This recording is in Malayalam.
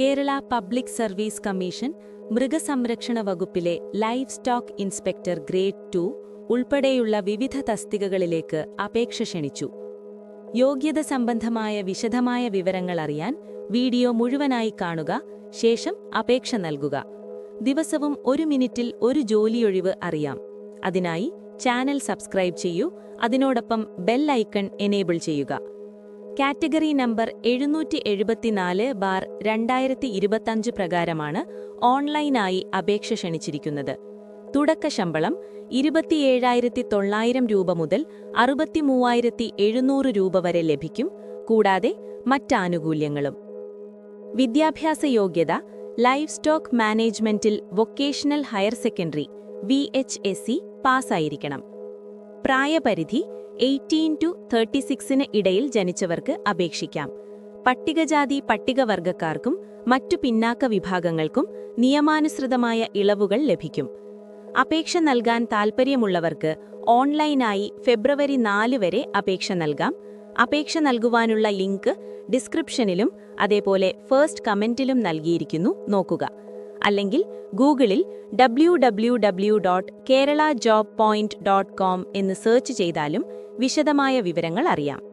കേരള പബ്ലിക് സർവീസ് കമ്മീഷൻ മൃഗസംരക്ഷണ വകുപ്പിലെ life stock inspector grade two ഉൾപ്പെടെയുള്ള വിവിധ തസ്തികകളിലേക്ക് അപേക്ഷ ക്ഷണിച്ചു. യോഗ്യത സംബന്ധമായ വിശദമായ വിവരങ്ങൾ അറിയാൻ വീഡിയോ മുഴുവനായി കാണുക ശേഷം അപേക്ഷ നൽകുക. ദിവസവും ഒരു മിനിറ്റിൽ ഒരു ജോലിയൊഴിവ് അറിയാം. അതിനായി ചാനൽ സബ്സ്ക്രൈബ് ചെയ്യൂ അതിനോടൊപ്പം ബെൽ ഐക്കൺ എനേബിൾ ചെയ്യുക. കാറ്റഗറി നമ്പർ എഴുന്നൂറ്റി എഴുപത്തിനാല് ബാർ രണ്ടായിരത്തി ഇരുപത്തഞ്ച് പ്രകാരമാണ് ഓൺലൈനായി അപേക്ഷ ക്ഷണിച്ചിരിക്കുന്നത്. തുടക്ക ശമ്പളം ഇരുപത്തിയേഴായിരത്തി തൊള്ളായിരം രൂപ മുതൽ അറുപത്തിമൂവായിരത്തി എഴുന്നൂറ് രൂപ വരെ ലഭിക്കും കൂടാതെ മറ്റാനുകൂല്യങ്ങളും. വിദ്യാഭ്യാസ യോഗ്യത ലൈഫ് സ്റ്റോക്ക് മാനേജ്മെന്റിൽ vocational higher secondary V H S C പാസ്സായിരിക്കണം. പ്രായപരിധി എയ്റ്റീൻ ടു തേർട്ടി സിക്സിന് ഇടയിൽ ജനിച്ചവർക്ക് അപേക്ഷിക്കാം. പട്ടികജാതി പട്ടികവർഗക്കാർക്കും മറ്റു പിന്നാക്ക വിഭാഗങ്ങൾക്കും നിയമാനുസൃതമായ ഇളവുകൾ ലഭിക്കും. അപേക്ഷ നൽകാൻ താൽപ്പര്യമുള്ളവർക്ക് ഓൺലൈനായി ഫെബ്രുവരി നാല് വരെ അപേക്ഷ നൽകാം. അപേക്ഷ നൽകുവാനുള്ള ലിങ്ക് ഡിസ്ക്രിപ്ഷനിലും അതേപോലെ ഫസ്റ്റ് കമന്റിലും നൽകിയിരിക്കുന്നു. നോക്കുക. അല്ലെങ്കിൽ ഗൂഗിളിൽ W W W dot Kerala job point dot com എന്ന് സെർച്ച് ചെയ്താലും വിശദമായ വിവരങ്ങൾ അറിയാം.